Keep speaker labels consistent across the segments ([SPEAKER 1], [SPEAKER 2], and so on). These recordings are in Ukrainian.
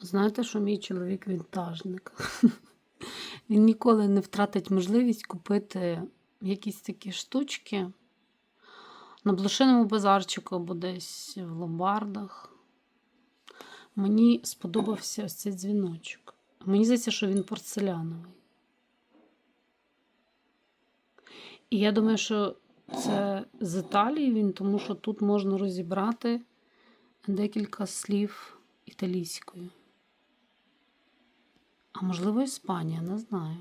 [SPEAKER 1] Знаєте, що мій чоловік вінтажник. Він ніколи не втратить можливість купити якісь такі штучки на блошиному базарчику або десь в ломбардах. Мені сподобався ось цей дзвіночок. Мені здається, що він порцеляновий. І я думаю, що це з Італії він, тому що тут можна розібрати декілька слів італійською. А можливо, Іспанія, не знаю.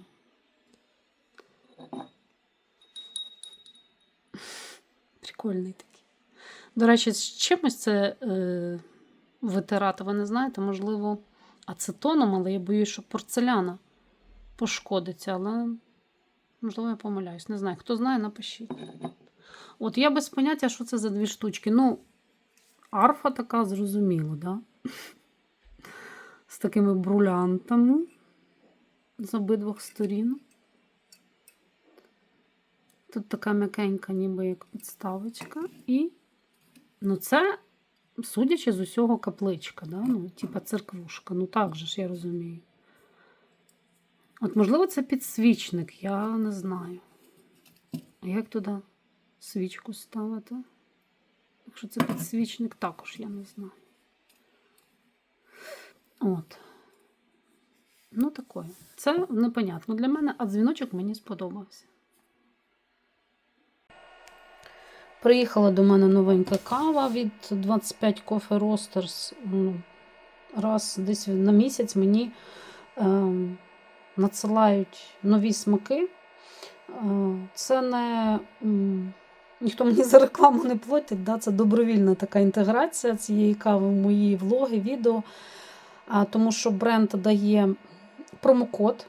[SPEAKER 1] Прикольний такий. До речі, з чимось це е, витирати, ви не знаєте, можливо, ацетоном, але я боюсь, що порцеляна пошкодиться, але можливо, я помиляюсь. Не знаю. Хто знає, напишіть. От я без поняття, що це за дві штучки. Ну, арфа така, зрозуміло, да? З такими брулянтами з обидвох сторін. Тут така м'якенька, ніби як підставочка. І, ну, це, судячи з усього, капличка, да? ну, типа церквушка. Ну, так же ж я розумію. От, можливо, це підсвічник, я не знаю. А як туди свічку ставити? Якщо це підсвічник, також я не знаю. От. Ну, таке. Це непонятно для мене, а дзвіночок мені сподобався. Приїхала до мене новенька кава від 25 Coffee Roasters. Ну, Раз десь на місяць мені е, надсилають нові смаки. Е, це не. Ніхто мені за рекламу не платить, да? це добровільна така інтеграція цієї кави в мої влоги, відео. А, тому що бренд дає промокод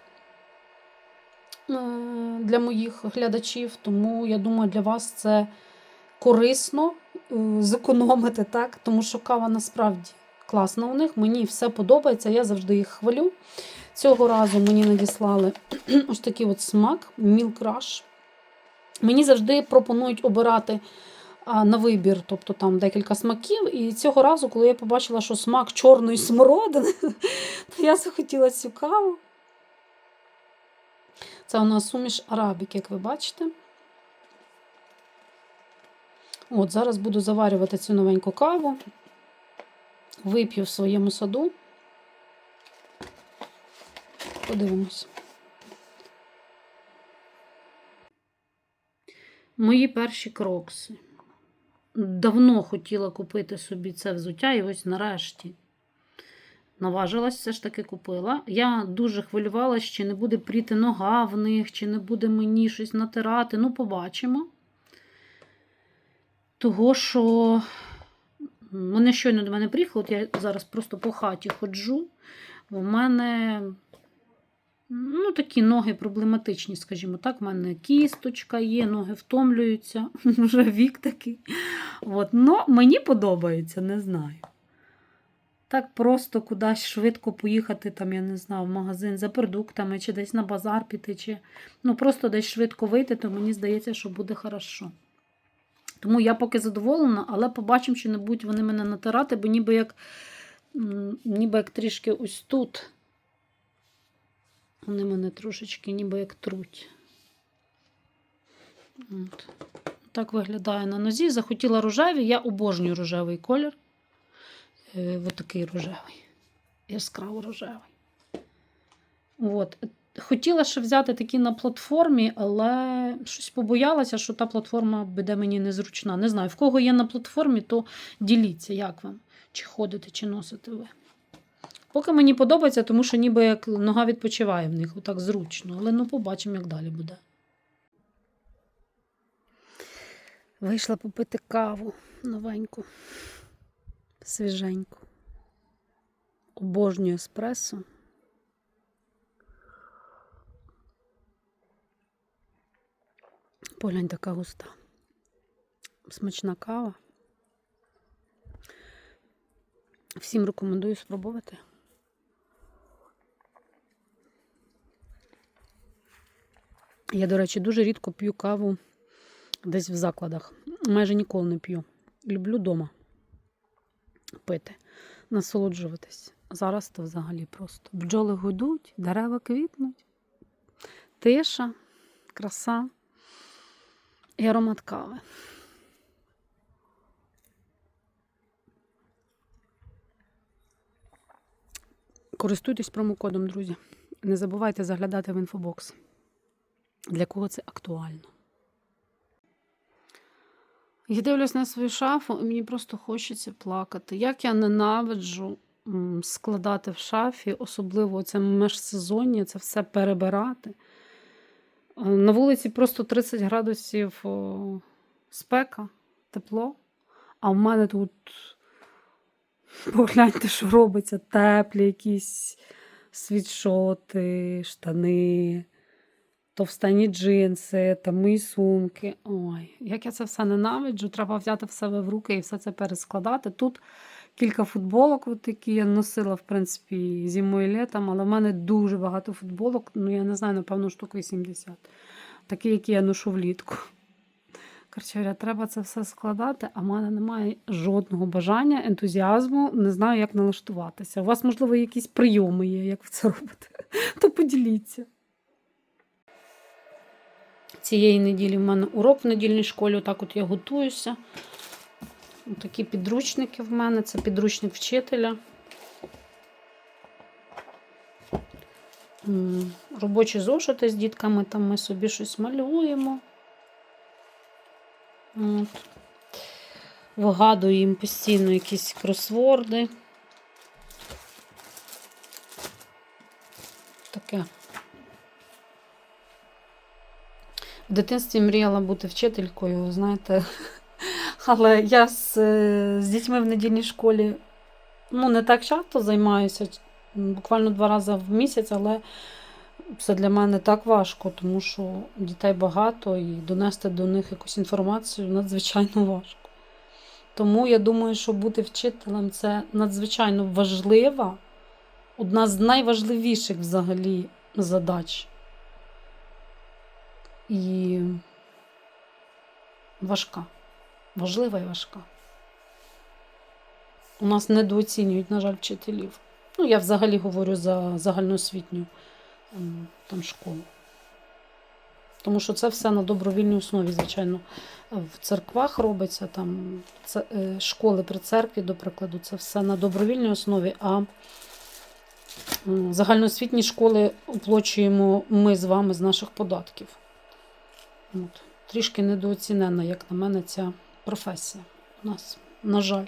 [SPEAKER 1] е, для моїх глядачів, тому я думаю, для вас це корисно е, зекономити, так? тому що кава насправді класна у них. Мені все подобається, я завжди їх хвалю. Цього разу мені надіслали ось такий от смак Milk Rush. Мені завжди пропонують обирати на вибір, тобто там декілька смаків. І цього разу, коли я побачила, що смак чорної смородини, то я захотіла цю каву. Це у нас суміш арабік, як ви бачите. От, зараз буду заварювати цю новеньку каву. Вип'ю в своєму саду. Подивимось. Мої перші крокси. Давно хотіла купити собі це взуття, і ось нарешті наважилась, все ж таки купила. Я дуже хвилювалася, чи не буде пріти нога в них, чи не буде мені щось натирати. Ну, побачимо. Того, що вони щойно до мене приїхали, от я зараз просто по хаті ходжу. У мене ну, такі ноги проблематичні, скажімо так. У мене кісточка є, ноги втомлюються, вже вік такий. От. Но мені подобається, не знаю. Так просто кудись швидко поїхати, там, я не знаю, в магазин за продуктами, чи десь на базар піти, чи ну, просто десь швидко вийти, то мені здається, що буде хорошо. Тому я поки задоволена, але побачимо, чи не будуть вони мене натирати, бо ніби як, ніби як трішки ось тут. Вони мене трошечки ніби як труть. От. Так виглядає на нозі. Захотіла рожеві, я обожнюю рожевий колір. Е, Ось такий рожевий. Яскраво рожевий. От. Хотіла ще взяти такі на платформі, але щось побоялася, що та платформа буде мені незручна. Не знаю, в кого є на платформі, то діліться, як вам, чи ходите, чи носите ви. Поки мені подобається, тому що ніби як нога відпочиває в них, отак зручно. Але ну побачимо, як далі буде. Вийшла попити каву новеньку, свіженьку. Обожнюю еспресо. Поглянь така густа. Смачна кава. Всім рекомендую спробувати. Я, до речі, дуже рідко п'ю каву десь в закладах. Майже ніколи не п'ю. Люблю пити, насолоджуватись. зараз то взагалі просто. Бджоли гудуть, дерева квітнуть, тиша, краса і аромат кави. Користуйтесь промокодом, друзі. Не забувайте заглядати в інфобокс. Для кого це актуально. Я дивлюсь на свою шафу, і мені просто хочеться плакати. Як я ненавиджу складати в шафі, особливо це межсезоння, це все перебирати. Е, На вулиці просто 30 градусів спека, тепло. А в мене тут погляньте, що робиться, теплі якісь світшоти, штани, товстані джинси, та мої сумки. Ой, як я це все ненавиджу, треба взяти в себе в руки і все це перескладати. Тут кілька футболок, от які я носила, в принципі, зимою і літом, але в мене дуже багато футболок, ну я не знаю, напевно, штук 80. Такі, які я ношу влітку. Коротше, треба це все складати, а в мене немає жодного бажання, ентузіазму, не знаю, як налаштуватися. У вас, можливо, якісь прийоми є, як ви це робите, то поділіться. Цієї неділі в мене урок в недільній школі, отак от я готуюся. Такі підручники в мене, це підручник вчителя. Робочі зошити з дітками, там ми собі щось малюємо. От. Вигадую їм постійно якісь кросворди. Таке. В дитинстві мріяла бути вчителькою, знаєте. Але я з, е, з дітьми в недільній школі ну, не так часто займаюся, буквально два рази в місяць, але це для мене так важко, тому що дітей багато і донести до них якусь інформацію надзвичайно важко. Тому я думаю, що бути вчителем це надзвичайно важлива, одна з найважливіших взагалі задач. І важка. Важлива і важка. У нас недооцінюють, на жаль, вчителів. Ну, я взагалі говорю за загальноосвітню там школу. Тому що це все на добровільній основі, звичайно, в церквах робиться, там це, е, школи при церкві, до прикладу, це все на добровільній основі, а загальноосвітні школи оплачуємо ми з вами з наших податків. От. Трішки недооцінена, як на мене, ця професія у нас, на жаль.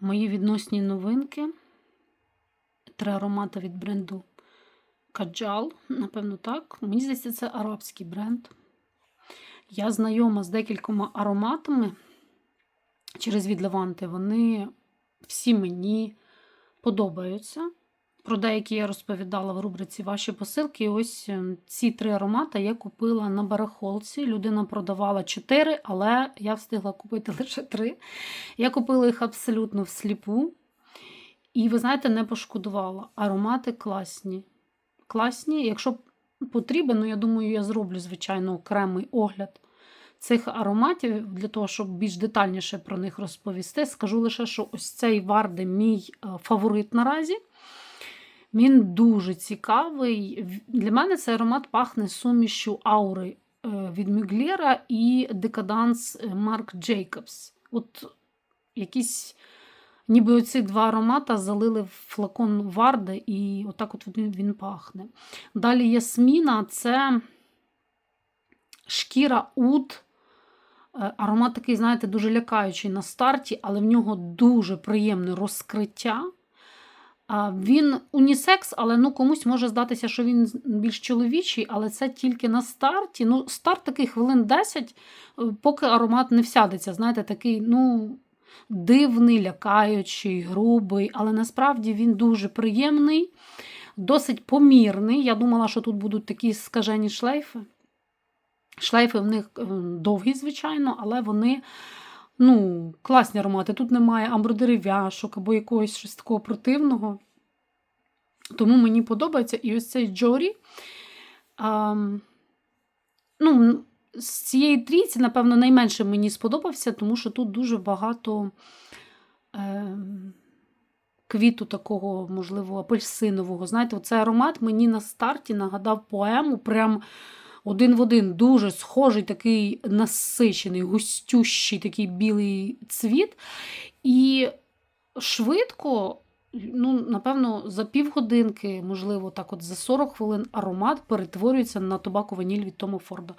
[SPEAKER 1] Мої відносні новинки. Три аромати від бренду Каджал, напевно, так. Мені здається, це арабський бренд. Я знайома з декількома ароматами через відлеванти. Вони всі мені подобаються. Про деякі я розповідала в рубриці Ваші посилки. І ось е, ці три аромати я купила на барахолці. Людина продавала чотири, але я встигла купити лише три. Я купила їх абсолютно всліпу. І, ви знаєте, не пошкодувала. Аромати класні. Класні. Якщо потрібен, ну я думаю, я зроблю, звичайно, окремий огляд цих ароматів для того, щоб більш детальніше про них розповісти. Скажу лише, що ось цей Варди мій е, фаворит наразі. Він дуже цікавий. Для мене цей аромат пахне сумішю аури е, від Мюглєра і Декаданс Марк Джейкобс. От якісь, ніби оці два аромата залили в флакон Варди, і отак от він, пахне. Далі Ясміна це шкіра уд. Е, Аромат такий, знаєте, дуже лякаючий на старті, але в нього дуже приємне розкриття. Він унісекс, але ну, комусь може здатися, що він більш чоловічий, але це тільки на старті. Ну, Старт такий хвилин 10, е, поки аромат не всядеться. Знаєте, такий, ну, дивний, лякаючий, грубий, але насправді він дуже приємний, досить помірний. Я думала, що тут будуть такі скажені шлейфи. Шлейфи в них е, довгі, звичайно, але вони ну, класні аромати. Тут немає амбродерев'яшок або якогось щось такого противного. Тому мені подобається. І ось цей Джорі. А, ну, з цієї трійці, напевно, найменше мені сподобався, тому що тут дуже багато ем, квіту такого, можливо, апельсинового. Знаєте, цей аромат мені на старті нагадав поему, прям один в один, дуже схожий, такий насичений, густющий такий білий цвіт. І швидко, ну, напевно, за півгодинки, можливо, так от за 40 хвилин аромат перетворюється на тобаку ваніль від Тома Форда.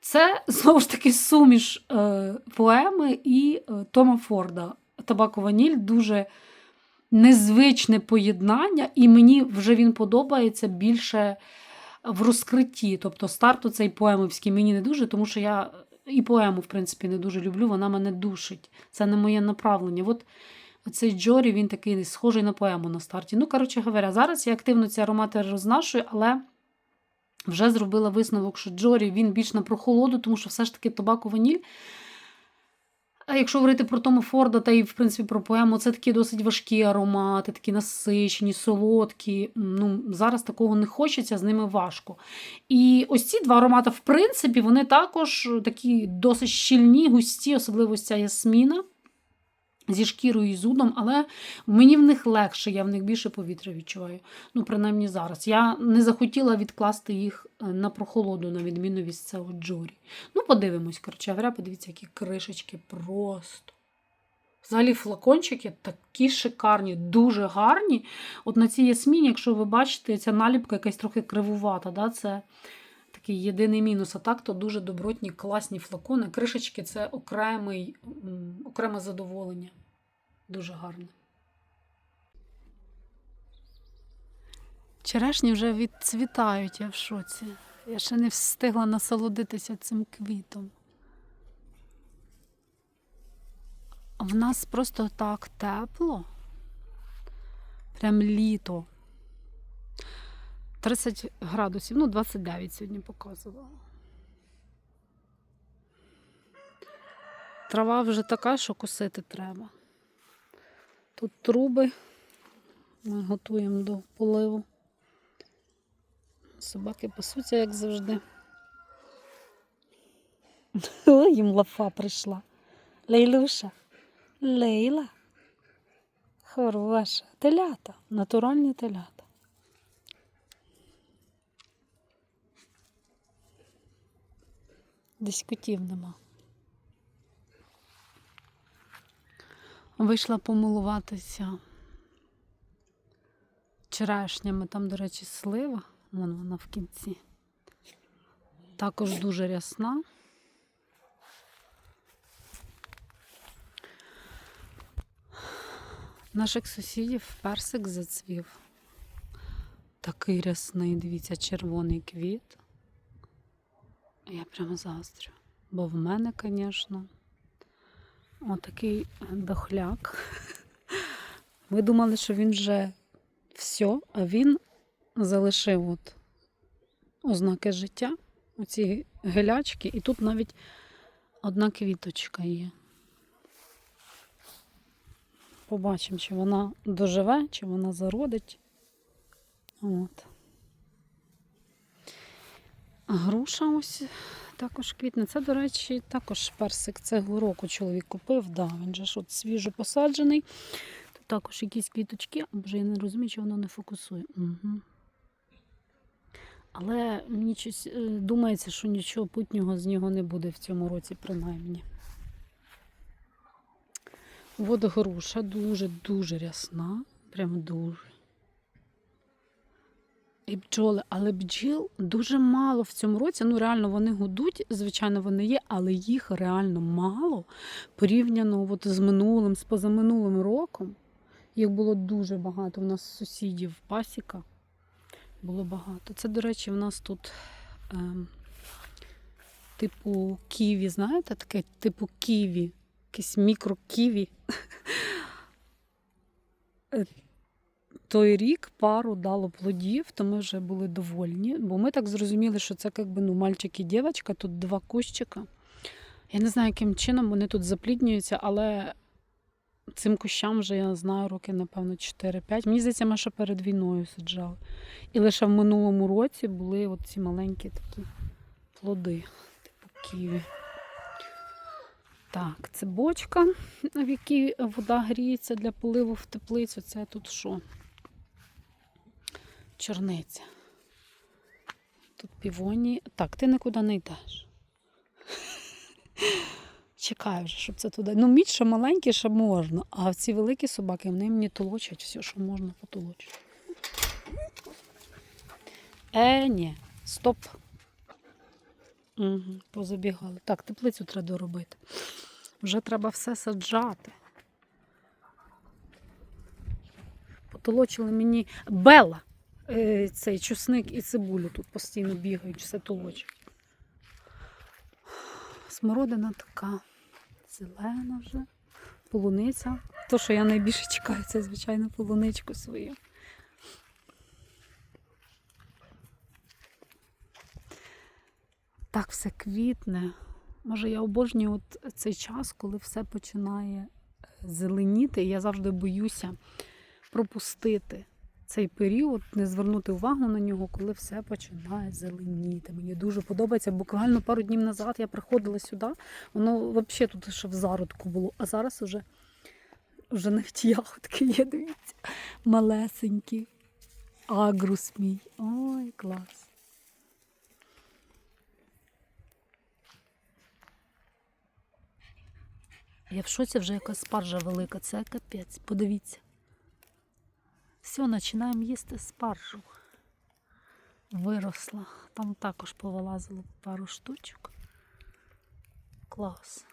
[SPEAKER 1] Це знову ж таки суміш е, поеми і е, Тома Форда. Табако ваніль дуже незвичне поєднання, і мені вже він подобається більше в розкритті. Тобто старту цей поемівський мені не дуже, тому що я і поему, в принципі, не дуже люблю, вона мене душить. Це не моє направлення. От цей Джорі, він такий схожий на поему на старті. Ну, коротше говоря, зараз я активно ці аромати рознашую, але вже зробила висновок, що Джорі він більш на прохолоду, тому що все ж таки табако ваніль. А якщо говорити про Тома Форда та і, в принципі, про поему, це такі досить важкі аромати, такі насичені, солодкі. Ну, Зараз такого не хочеться, з ними важко. І ось ці два аромати, в принципі, вони також такі досить щільні, густі, особливо ця ясміна зі шкірою і зудом, але мені в них легше, я в них більше повітря відчуваю. Ну, принаймні зараз. Я не захотіла відкласти їх е, на прохолоду, на відміну від цього Джорі. Ну, подивимось, коротше, говоря, подивіться, які кришечки просто. Взагалі флакончики такі шикарні, дуже гарні. От на цій ясміні, якщо ви бачите, ця наліпка якась трохи кривувата. Да? Це такий єдиний мінус. А так, то дуже добротні, класні флакони. Кришечки це окремий, окреме задоволення. Дуже гарне. Черешні вже відцвітають, я в шоці. Я ще не встигла насолодитися цим квітом. В нас просто так тепло. Прям літо. 30 градусів, ну 29 сьогодні показувала. Трава вже така, що косити треба. Тут труби. Ми готуємо до поливу. Собаки пасуться, як завжди. Їм лафа прийшла. Лейлуша. Лейла. Хороша. Телята. Натуральні телята. Десь котів нема. Вийшла помилуватися черешнями. Там, до речі, слива. Вон вона в кінці. Також дуже рясна. Наших сусідів персик зацвів. Такий рясний, дивіться, червоний квіт. Я прямо заздрю. Бо в мене, звісно, отакий дохляк. Ми думали, що він вже все, а він залишив от ознаки життя, оці гелячки, і тут навіть одна квіточка є. Побачимо, чи вона доживе, чи вона зародить. От. Груша ось також квітне. Це, до речі, також персик цього року чоловік купив. Да, він же ж от свіжо посаджений. Тут також якісь квіточки, боже, я не розумію, чи воно не фокусує. Угу. Але мені щось е, думається, що нічого путнього з нього не буде в цьому році, принаймні. От груша дуже-дуже рясна. Прям дуже. І бджоли, але бджіл дуже мало в цьому році. Ну, реально, вони гудуть, звичайно, вони є, але їх реально мало порівняно от з минулим, з позаминулим роком. Їх було дуже багато. У нас сусідів пасіка було багато. Це, до речі, в нас тут ем, типу ківі, знаєте, таке типу ківі, якийсь мікроківі. Той рік пару дало плодів, то ми вже були довольні, бо ми так зрозуміли, що це якби ну, мальчик і дівчинка, тут два кущика. Я не знаю, яким чином вони тут запліднюються, але цим кущам вже я знаю роки, напевно, 4-5. Мені здається, ми ще перед війною саджали. І лише в минулому році були ці маленькі такі плоди, типу ківі. Так, це бочка, в якій вода гріється для поливу в теплицю. Це тут що? Чорниця. Тут півоні. Так, ти нікуди не йдеш. Чекаю вже, щоб це туди. Ну, міць ще маленький, ще можна. А ці великі собаки, вони мені толочать все, що можна потолочити. Е, ні, стоп. Угу, позабігали. Так, теплицю треба доробити. Вже треба все саджати. Потолочили мені Бела. Е, цей чусник і цибулю тут постійно бігають, все толочать. Смородина така зелена вже. Полуниця. То, що я найбільше чекаю, це, звичайно, полуничку свою. Так все квітне. Може, я обожнюю от цей час, коли все починає е, зеленіти. І я завжди боюся пропустити цей період, не звернути увагу на нього, коли все починає зеленіти. Мені дуже подобається. Буквально пару днів назад я приходила сюди, воно взагалі тут ще в зародку було, а зараз вже, вже навіть ягодки є, дивіться, малесенькі. Агрус мій. Ой, клас. Я в шоці вже якась спаржа велика, це капець. Подивіться. Все, починаємо їсти спаржу. Виросла. Там також повилазило пару штучок. Клас.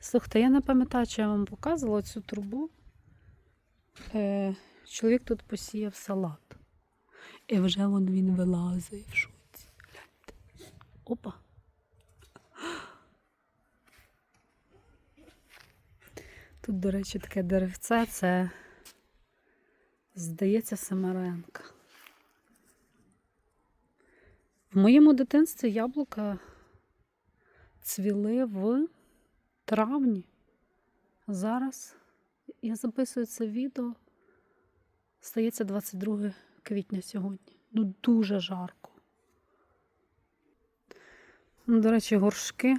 [SPEAKER 1] Слухайте, я не пам'ятаю, чи я вам показувала цю трубу. Е, чоловік тут посіяв салат. І вже вон він вилазить в. Гляньте. Опа. Тут, до речі, таке деревце, це, здається, Семеренка. В моєму дитинстві яблука цвіли в травні. Зараз я записую це відео. Стається 22 квітня сьогодні. Ну, дуже жарко. Ну, До речі, горшки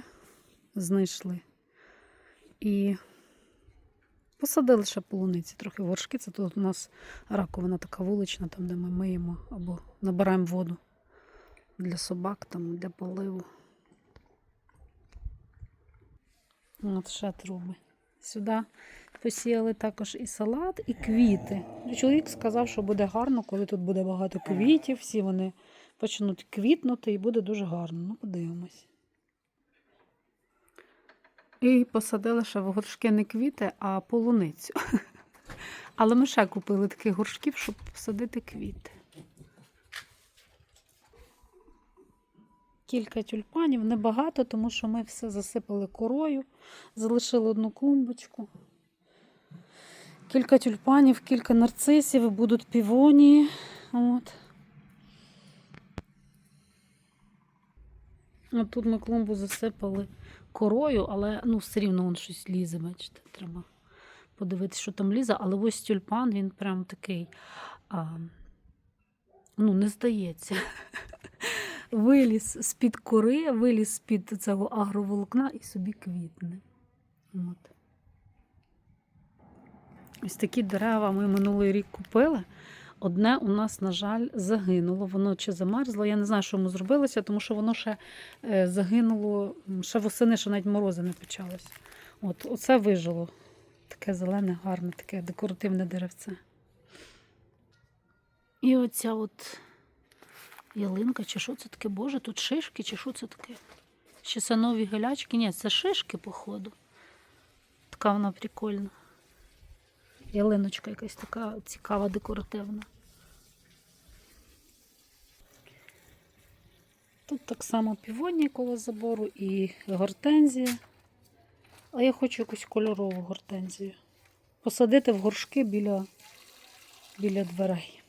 [SPEAKER 1] знайшли. І Посадили ще полуниці, трохи горшки. Це тут у нас раковина така вулична, там, де ми миємо або набираємо воду для собак, там, для поливу. От ще труби. Сюди посіяли також і салат, і квіти. Чоловік сказав, що буде гарно, коли тут буде багато квітів, всі вони почнуть квітнути і буде дуже гарно. Ну, подивимось. І посадили ще в горшки не квіти, а полуницю. Але ми ще купили таких горшків, щоб посадити квіти. Кілька тюльпанів, небагато, тому що ми все засипали корою, залишили одну клумбочку. Кілька тюльпанів, кілька нарцисів, будуть півонії. От. От тут ми клумбу засипали корою, але ну, все рівно вон щось лізе, бачите, треба подивитися, що там лізе. Але ось тюльпан, він прям такий, а, ну, не здається. Виліз з-під кори, виліз з-під цього агроволокна і собі квітне. От. Ось такі дерева ми минулий рік купили. Одне у нас, на жаль, загинуло. Воно чи замерзло. Я не знаю, що йому зробилося, тому що воно ще е, загинуло, ще восени, ще навіть морози не почалось. От, оце вижило. Таке зелене, гарне, таке декоративне деревце. І оця от ялинка, чи що це таке? Боже, тут шишки, чи що це таке? Чи це нові гелячки? Ні, це шишки, походу. Така вона прикольна. Ялиночка якась така цікава, декоративна. Тут так само півонія коло забору і гортензія. А я хочу якусь кольорову гортензію. Посадити в горшки біля, біля дверей.